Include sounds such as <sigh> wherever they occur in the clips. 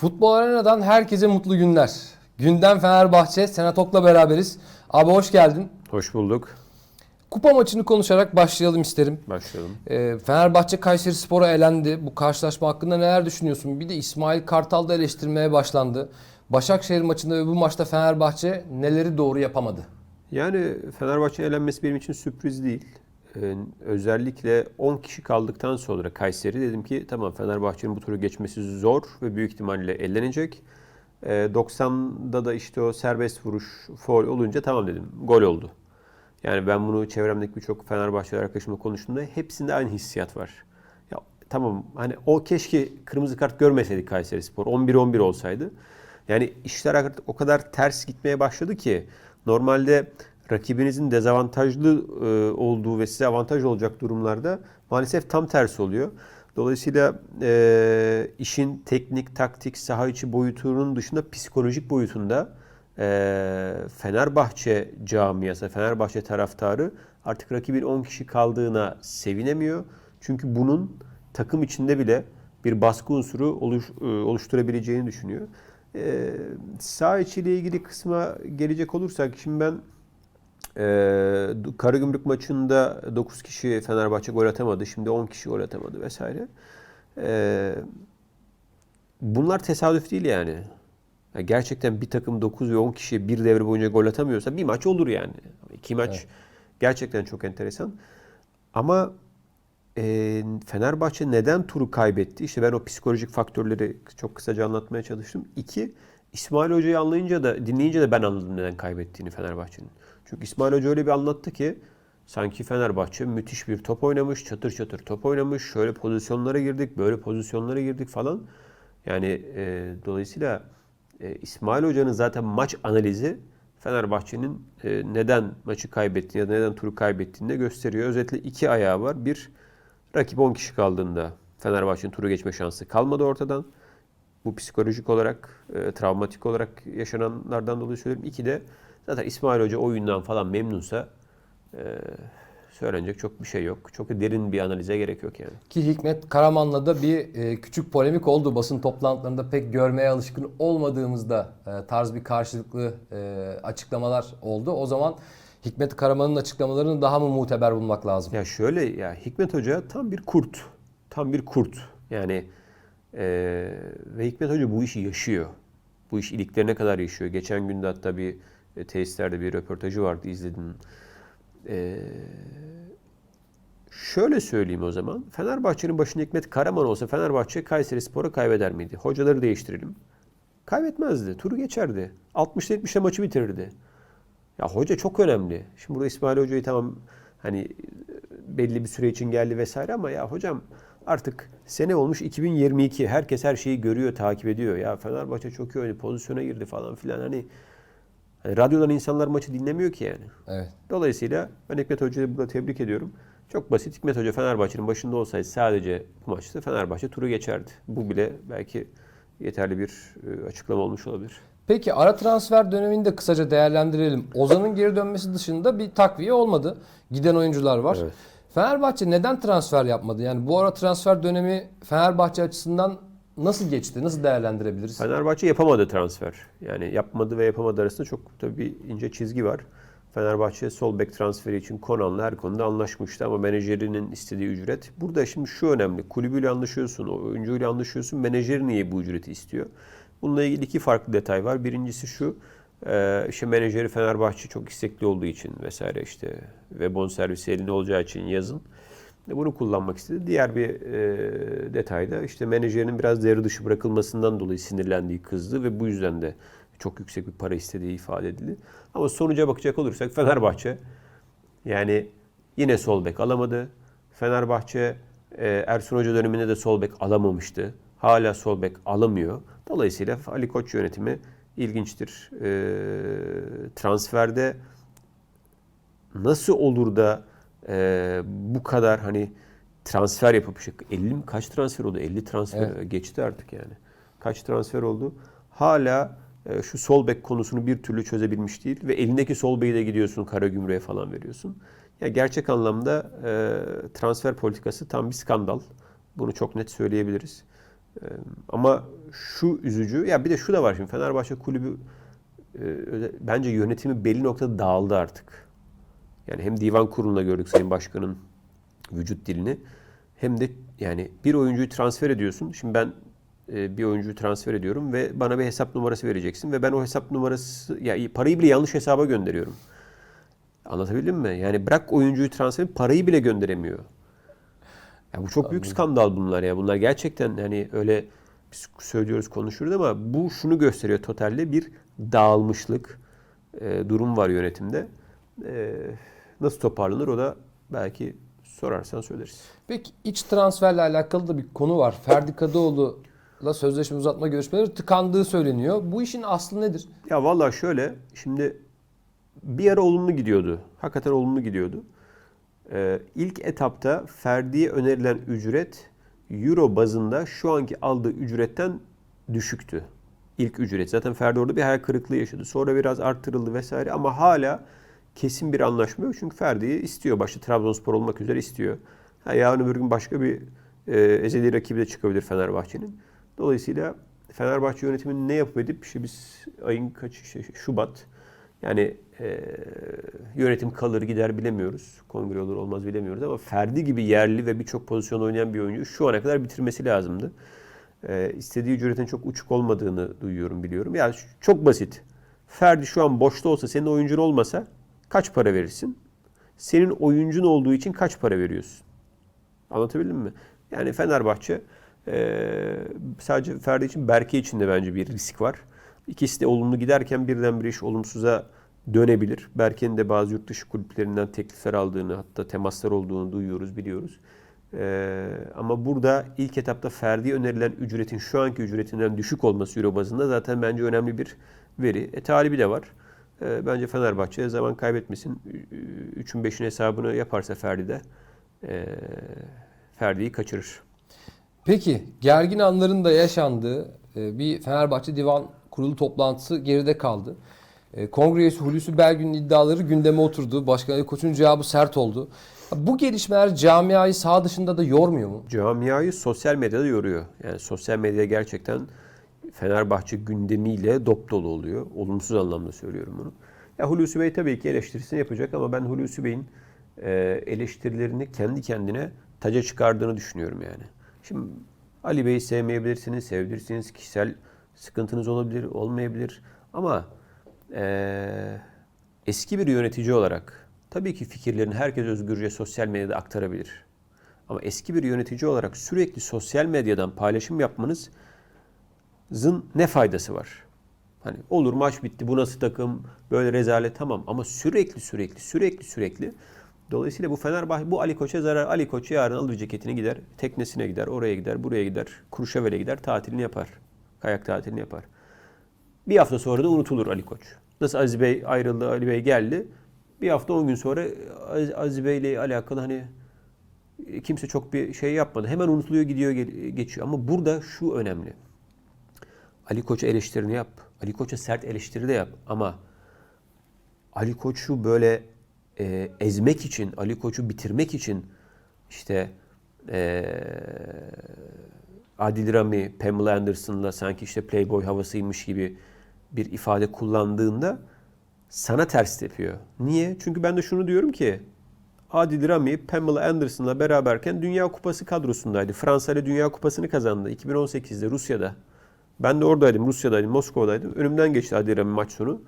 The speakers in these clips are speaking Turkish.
Futbol Arena'dan herkese mutlu günler. Gündem Fenerbahçe, Senatok'la beraberiz. Abi hoş geldin. Hoş bulduk. Kupa maçını konuşarak başlayalım isterim. Başlayalım. Ee, Fenerbahçe Kayseri Spor'a elendi. Bu karşılaşma hakkında neler düşünüyorsun? Bir de İsmail Kartal da eleştirmeye başlandı. Başakşehir maçında ve bu maçta Fenerbahçe neleri doğru yapamadı? Yani Fenerbahçe'nin elenmesi benim için sürpriz değil. Ee, özellikle 10 kişi kaldıktan sonra Kayseri dedim ki tamam Fenerbahçe'nin bu turu geçmesi zor ve büyük ihtimalle elenecek. Ee, 90'da da işte o serbest vuruş foul olunca tamam dedim gol oldu. Yani ben bunu çevremdeki birçok Fenerbahçeli arkadaşımla konuştuğumda hepsinde aynı hissiyat var. Ya tamam hani o keşke kırmızı kart görmeseydik Kayseri Spor. 11-11 olsaydı. Yani işler o kadar ters gitmeye başladı ki normalde rakibinizin dezavantajlı e, olduğu ve size avantaj olacak durumlarda maalesef tam tersi oluyor. Dolayısıyla e, işin teknik, taktik, saha içi boyutunun dışında psikolojik boyutunda e, Fenerbahçe camiası, Fenerbahçe taraftarı artık rakibin 10 kişi kaldığına sevinemiyor. Çünkü bunun takım içinde bile bir baskı unsuru oluş, e, oluşturabileceğini düşünüyor. E, sağ içiyle ilgili kısma gelecek olursak şimdi ben Karagümrük maçında 9 kişi Fenerbahçe gol atamadı. Şimdi 10 kişi gol atamadı vesaire. E, bunlar tesadüf değil yani. Ya gerçekten bir takım 9 ve 10 kişi bir devre boyunca gol atamıyorsa bir maç olur yani. İki maç Evet. gerçekten çok enteresan. Ama e, Fenerbahçe neden turu kaybetti? İşte ben o psikolojik faktörleri çok kısaca anlatmaya çalıştım. İki, İsmail Hoca'yı anlayınca da dinleyince de ben anladım neden kaybettiğini Fenerbahçe'nin. Çünkü İsmail Hoca öyle bir anlattı ki sanki Fenerbahçe müthiş bir top oynamış, çatır çatır top oynamış, şöyle pozisyonlara girdik, böyle pozisyonlara girdik falan. Yani e, dolayısıyla e, İsmail Hoca'nın zaten maç analizi Fenerbahçe'nin e, neden maçı kaybettiğini ya da neden turu kaybettiğini de gösteriyor. Özetle iki ayağı var. Bir, rakip 10 kişi kaldığında Fenerbahçe'nin turu geçme şansı kalmadı ortadan. Bu psikolojik olarak, e, travmatik olarak yaşananlardan dolayı söylüyorum. İki de zaten İsmail Hoca oyundan falan memnunsa e, söylenecek çok bir şey yok. Çok derin bir analize gerek yok yani. Ki Hikmet Karaman'la da bir e, küçük polemik oldu. Basın toplantılarında pek görmeye alışkın olmadığımızda e, tarz bir karşılıklı e, açıklamalar oldu. O zaman Hikmet Karaman'ın açıklamalarını daha mı muteber bulmak lazım? Ya şöyle ya Hikmet Hoca tam bir kurt. Tam bir kurt. Yani eee, ve Hikmet Hoca bu işi yaşıyor. Bu iş iliklerine kadar yaşıyor. Geçen günde hatta bir e, tesislerde bir röportajı vardı izledim. Eee, şöyle söyleyeyim o zaman. Fenerbahçe'nin başında Hikmet Karaman olsa Fenerbahçe Kayseri Spor'u kaybeder miydi? Hocaları değiştirelim. Kaybetmezdi. Turu geçerdi. 60'ta 70'te maçı bitirirdi. Ya hoca çok önemli. Şimdi burada İsmail Hoca'yı tamam hani belli bir süre için geldi vesaire ama ya hocam artık sene olmuş 2022. Herkes her şeyi görüyor, takip ediyor. Ya Fenerbahçe çok iyi oynadı, pozisyona girdi falan filan. Hani, hani radyodan insanlar maçı dinlemiyor ki yani. Evet. Dolayısıyla ben Hikmet Hoca'yı burada tebrik ediyorum. Çok basit. Hikmet Hoca Fenerbahçe'nin başında olsaydı sadece bu maçta Fenerbahçe turu geçerdi. Bu bile belki yeterli bir e, açıklama olmuş olabilir. Peki ara transfer dönemini de kısaca değerlendirelim. Ozan'ın geri dönmesi dışında bir takviye olmadı. Giden oyuncular var. Evet. Fenerbahçe neden transfer yapmadı? Yani bu ara transfer dönemi Fenerbahçe açısından nasıl geçti? Nasıl değerlendirebiliriz? Fenerbahçe yapamadı transfer. Yani yapmadı ve yapamadı arasında çok tabii ince çizgi var. Fenerbahçe sol bek transferi için Konan'la her konuda anlaşmıştı ama menajerinin istediği ücret. Burada şimdi şu önemli. Kulübüyle anlaşıyorsun, oyuncuyla anlaşıyorsun. Menajer niye bu ücreti istiyor? Bununla ilgili iki farklı detay var. Birincisi şu. e, işte menajeri Fenerbahçe çok istekli olduğu için vesaire işte ve bonservisi elinde olacağı için yazın bunu kullanmak istedi. Diğer bir e, detay da işte menajerinin biraz devre dışı bırakılmasından dolayı sinirlendiği kızdı ve bu yüzden de çok yüksek bir para istediği ifade edildi. Ama sonuca bakacak olursak Fenerbahçe yani yine sol bek alamadı. Fenerbahçe e, Ersun Hoca döneminde de sol bek alamamıştı. Hala sol bek alamıyor. Dolayısıyla Ali Koç yönetimi ilginçtir. E, transferde nasıl olur da e, bu kadar hani transfer yapıp işte 50 mi kaç transfer oldu? 50 transfer geçti artık yani. Kaç transfer oldu? Hala e, şu sol bek konusunu bir türlü çözebilmiş değil ve elindeki sol beyi de gidiyorsun Karagümrük'e falan veriyorsun. Ya gerçek anlamda e, transfer politikası tam bir skandal. Bunu çok net söyleyebiliriz. Ee, ama şu üzücü, ya bir de şu da var şimdi Fenerbahçe kulübü e, bence yönetimi belli noktada dağıldı artık. Yani hem divan kurulunda gördük Sayın Başkan'ın vücut dilini hem de yani bir oyuncuyu transfer ediyorsun. Şimdi ben e, bir oyuncuyu transfer ediyorum ve bana bir hesap numarası vereceksin ve ben o hesap numarası ya parayı bile yanlış hesaba gönderiyorum. Anlatabildim mi? Yani bırak oyuncuyu transfer parayı bile gönderemiyor. Ya bu çok büyük skandal bunlar ya. Bunlar gerçekten hani öyle biz söylüyoruz konuşuyoruz ama bu şunu gösteriyor totalde bir dağılmışlık e, durum var yönetimde. E, nasıl toparlanır o da belki sorarsan söyleriz. Peki iç transferle alakalı da bir konu var. Ferdi Kadıoğlu'la sözleşme uzatma görüşmeleri tıkandığı söyleniyor. Bu işin aslı nedir? Ya vallahi şöyle şimdi bir ara olumlu gidiyordu. Hakikaten olumlu gidiyordu. Ee, ilk etapta Ferdi'ye önerilen ücret euro bazında şu anki aldığı ücretten düşüktü. İlk ücret. Zaten Ferdi orada bir hayal kırıklığı yaşadı. Sonra biraz arttırıldı vesaire ama hala kesin bir anlaşma yok. Çünkü Ferdi'yi istiyor. Başta Trabzonspor olmak üzere istiyor. Ha, yarın öbür gün başka bir e, ezeli rakibi de çıkabilir Fenerbahçe'nin. Dolayısıyla Fenerbahçe yönetiminin ne yapıp edip işte biz ayın kaçı işte Şubat yani e, yönetim kalır gider bilemiyoruz. Kongre olur olmaz bilemiyoruz ama Ferdi gibi yerli ve birçok pozisyon oynayan bir oyuncu şu ana kadar bitirmesi lazımdı. E, istediği ücretin çok uçuk olmadığını duyuyorum biliyorum. Yani çok basit. Ferdi şu an boşta olsa senin oyuncun olmasa kaç para verirsin? Senin oyuncun olduğu için kaç para veriyorsun? Anlatabildim mi? Yani Fenerbahçe eee, sadece Ferdi için Berke için de bence bir risk var. İkisi de olumlu giderken birdenbire iş olumsuza dönebilir. Berke'nin de bazı yurt dışı kulüplerinden teklifler aldığını hatta temaslar olduğunu duyuyoruz, biliyoruz. Eee, ama burada ilk etapta Ferdi'ye önerilen ücretin şu anki ücretinden düşük olması Euro bazında zaten bence önemli bir veri. E, talibi de var. E, bence Fenerbahçe zaman kaybetmesin. 3'ün 5'in hesabını yaparsa Ferdi de e, Ferdi'yi kaçırır. Peki gergin anların da yaşandığı e, bir Fenerbahçe Divan Kurulu toplantısı geride kaldı. E, Kongre üyesi Hulusi Belgün'ün iddiaları gündeme oturdu. Başkan Ali Koç'un cevabı sert oldu. Bu gelişmeler camiayı sağ dışında da yormuyor mu? Camiayı sosyal medyada yoruyor. Yani sosyal medya gerçekten Fenerbahçe gündemiyle dop dolu oluyor. Olumsuz anlamda söylüyorum bunu. Ya Hulusi Bey tabii ki eleştirisini yapacak ama ben Hulusi Bey'in e, eleştirilerini kendi kendine taca çıkardığını düşünüyorum yani. Şimdi Ali Bey'i sevmeyebilirsiniz, sevdirsiniz, kişisel sıkıntınız olabilir, olmayabilir. Ama e, eski bir yönetici olarak tabii ki fikirlerini herkes özgürce sosyal medyada aktarabilir. Ama eski bir yönetici olarak sürekli sosyal medyadan paylaşım yapmanız zın ne faydası var? Hani olur maç bitti bu nasıl takım böyle rezalet tamam ama sürekli sürekli sürekli sürekli dolayısıyla bu Fenerbahçe bu Ali Koç'a zarar. Ali Koç yarın alır ceketini gider teknesine gider oraya gider buraya gider Kurşevel'e gider tatilini yapar. Kayak tatilini yapar. Bir hafta sonra da unutulur Ali Koç. Nasıl Aziz Bey ayrıldı Ali Bey geldi. Bir hafta 10 gün sonra Aziz, Bey ile alakalı hani kimse çok bir şey yapmadı. Hemen unutuluyor gidiyor geçiyor. Ama burada şu önemli. Ali Koç'a eleştirini yap. Ali Koç'a sert eleştiri de yap. Ama Ali Koç'u böyle e, ezmek için, Ali Koç'u bitirmek için işte e, Adil Rami, Pamela Anderson'la sanki işte Playboy havasıymış gibi bir ifade kullandığında sana ters tepiyor. Niye? Çünkü ben de şunu diyorum ki Adil Rami, Pamela Anderson'la beraberken Dünya Kupası kadrosundaydı. Fransa ile Dünya Kupası'nı kazandı 2018'de Rusya'da. Ben de oradaydım, Rusya'daydım, Moskova'daydım. Önümden geçti Adil Rami maç sonu.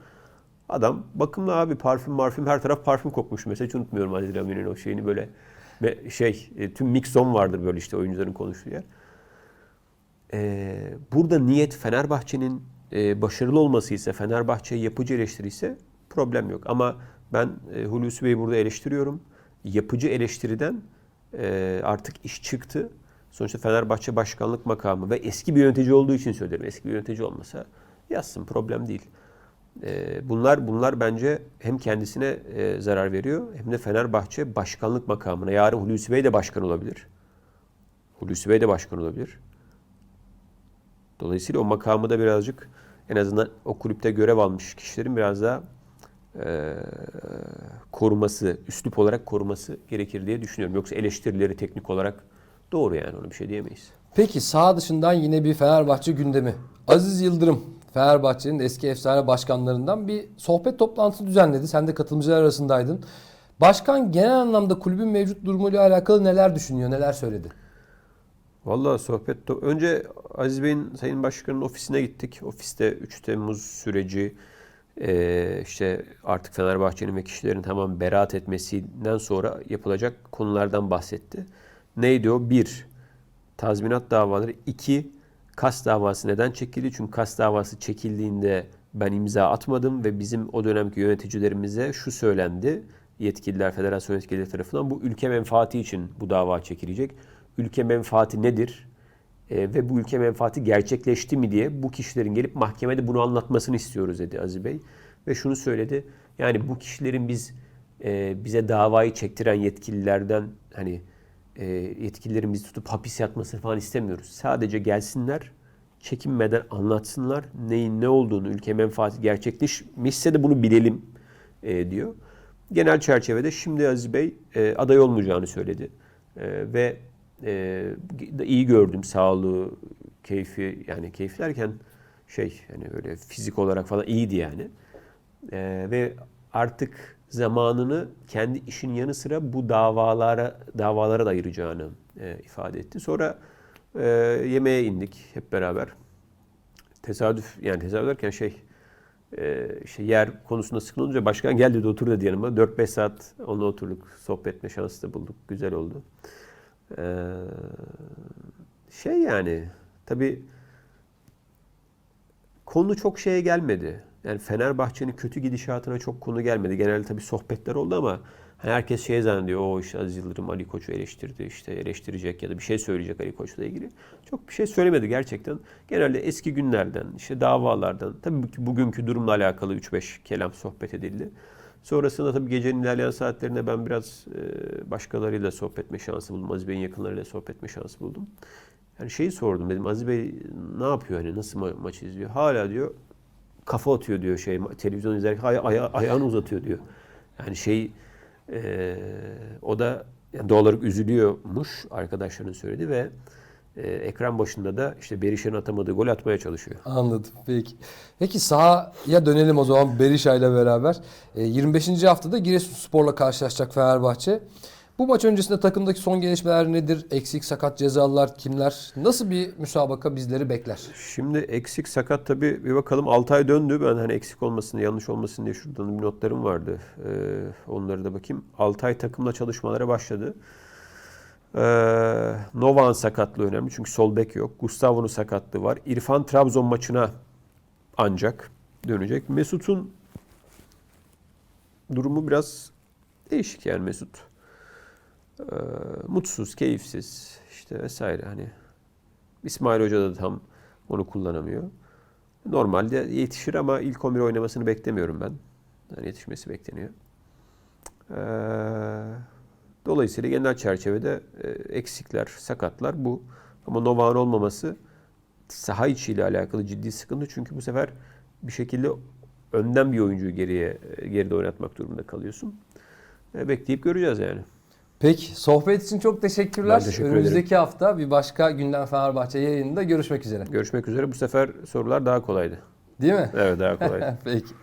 Adam bakımlı abi parfüm marfüm her taraf parfüm kokmuş mesela hiç unutmuyorum Adil Rami'nin o şeyini böyle şey e, tüm mix vardır böyle işte oyuncuların konuştuğu yer. Ee, burada niyet Fenerbahçe'nin e, başarılı olması ise Fenerbahçe yapıcı eleştiri ise problem yok. Ama ben e, Hulusi Bey'i burada eleştiriyorum. Yapıcı eleştiriden e, artık iş çıktı. Sonuçta Fenerbahçe başkanlık makamı ve eski bir yönetici olduğu için söylerim. Eski bir yönetici olmasa yazsın problem değil. E, bunlar bunlar bence hem kendisine e, zarar veriyor hem de Fenerbahçe başkanlık makamına. Yarın Hulusi Bey de başkan olabilir. Hulusi Bey de başkan olabilir. Dolayısıyla o makamı da birazcık en azından o kulüpte görev almış kişilerin biraz daha e, koruması, üslup olarak koruması gerekir diye düşünüyorum. Yoksa eleştirileri teknik olarak Doğru yani onu bir şey diyemeyiz. Peki sağ dışından yine bir Fenerbahçe gündemi. Aziz Yıldırım Fenerbahçe'nin eski efsane başkanlarından bir sohbet toplantısı düzenledi. Sen de katılımcılar arasındaydın. Başkan genel anlamda kulübün mevcut durumuyla alakalı neler düşünüyor, neler söyledi? Vallahi sohbet önce Aziz Bey'in Sayın Başkan'ın ofisine gittik. Ofiste 3 Temmuz süreci eee, işte artık Fenerbahçe'nin ve kişilerin tamam beraat etmesinden sonra yapılacak konulardan bahsetti. Neydi o? Bir, tazminat davaları. iki kas davası neden çekildi? Çünkü kas davası çekildiğinde ben imza atmadım ve bizim o dönemki yöneticilerimize şu söylendi. Yetkililer, federasyon yetkilileri tarafından bu ülke menfaati için bu dava çekilecek. Ülke menfaati nedir? E, ve bu ülke menfaati gerçekleşti mi diye bu kişilerin gelip mahkemede bunu anlatmasını istiyoruz dedi Aziz Bey. Ve şunu söyledi. Yani bu kişilerin biz e, bize davayı çektiren yetkililerden hani e, yetkililerin tutup hapis yatmasını falan istemiyoruz. Sadece gelsinler, çekinmeden anlatsınlar neyin ne olduğunu, ülke menfaati gerçekleşmişse de bunu bilelim e, diyor. Genel çerçevede şimdi Aziz Bey e, aday olmayacağını söyledi. E, ve e, iyi gördüm sağlığı, keyfi yani keyif derken şey hani böyle fizik olarak falan iyiydi yani. E, ve artık zamanını kendi işin yanı sıra bu davalara davalara da ayıracağını e, ifade etti. Sonra e, yemeğe indik hep beraber. Tesadüf yani tesadüf derken şey e, işte yer konusunda sıkılınca başkan geldi de otur dedi yanıma. 4-5 saat onunla oturduk. Sohbet etme şansı da bulduk. Güzel oldu. Ee, şey yani tabii konu çok şeye gelmedi. Yani Fenerbahçe'nin kötü gidişatına çok konu gelmedi. Genelde tabii sohbetler oldu ama hani herkes şey zannediyor. O işte Aziz Yıldırım Ali Koç'u eleştirdi. işte eleştirecek ya da bir şey söyleyecek Ali Koç'la ilgili. Çok bir şey söylemedi gerçekten. Genelde eski günlerden, işte davalardan, tabii ki bugünkü durumla alakalı 3-5 kelam sohbet edildi. Sonrasında tabii gecenin ilerleyen saatlerinde ben biraz e, başkalarıyla sohbet etme şansı buldum. Aziz Bey'in yakınlarıyla sohbet etme şansı buldum. Yani şeyi sordum dedim Aziz Bey ne yapıyor hani nasıl ma- maçı izliyor? Hala diyor kafa atıyor diyor şey televizyon izlerken aya- aya- ayağını uzatıyor diyor. Yani şey e, o da yani doğal olarak üzülüyormuş arkadaşların söyledi ve e, ekran başında da işte Berişe'nin atamadığı gol atmaya çalışıyor. Anladım. Peki. Peki sahaya dönelim o zaman Berisha ile beraber. E, 25. haftada Giresunspor'la karşılaşacak Fenerbahçe. Bu maç öncesinde takımdaki son gelişmeler nedir? Eksik sakat cezalılar kimler? Nasıl bir müsabaka bizleri bekler? Şimdi eksik sakat tabii bir bakalım Altay döndü. Ben hani eksik olmasın, yanlış olmasın diye şuradan bir notlarım vardı. Ee, onları da bakayım. Altay takımla çalışmalara başladı. Ee, Novak'ın sakatlığı önemli çünkü sol bek yok. Gustavo'nun sakatlığı var. İrfan Trabzon maçına ancak dönecek. Mesut'un durumu biraz değişik yani Mesut. Ee, mutsuz, keyifsiz işte vesaire hani İsmail Hoca da tam onu kullanamıyor. Normalde yetişir ama ilk 11 oynamasını beklemiyorum ben. Yani yetişmesi bekleniyor. Ee, dolayısıyla genel çerçevede e, eksikler, sakatlar bu. Ama Novak'ın olmaması saha içiyle alakalı ciddi sıkıntı. Çünkü bu sefer bir şekilde önden bir oyuncuyu geriye e, geride oynatmak durumunda kalıyorsun. E, bekleyip göreceğiz yani. Peki sohbet için çok teşekkürler. Ben teşekkür Önümüzdeki hafta bir başka Gündem Fenerbahçe yayınında görüşmek üzere. Görüşmek üzere. Bu sefer sorular daha kolaydı. Değil mi? Evet daha kolaydı. <laughs> Peki.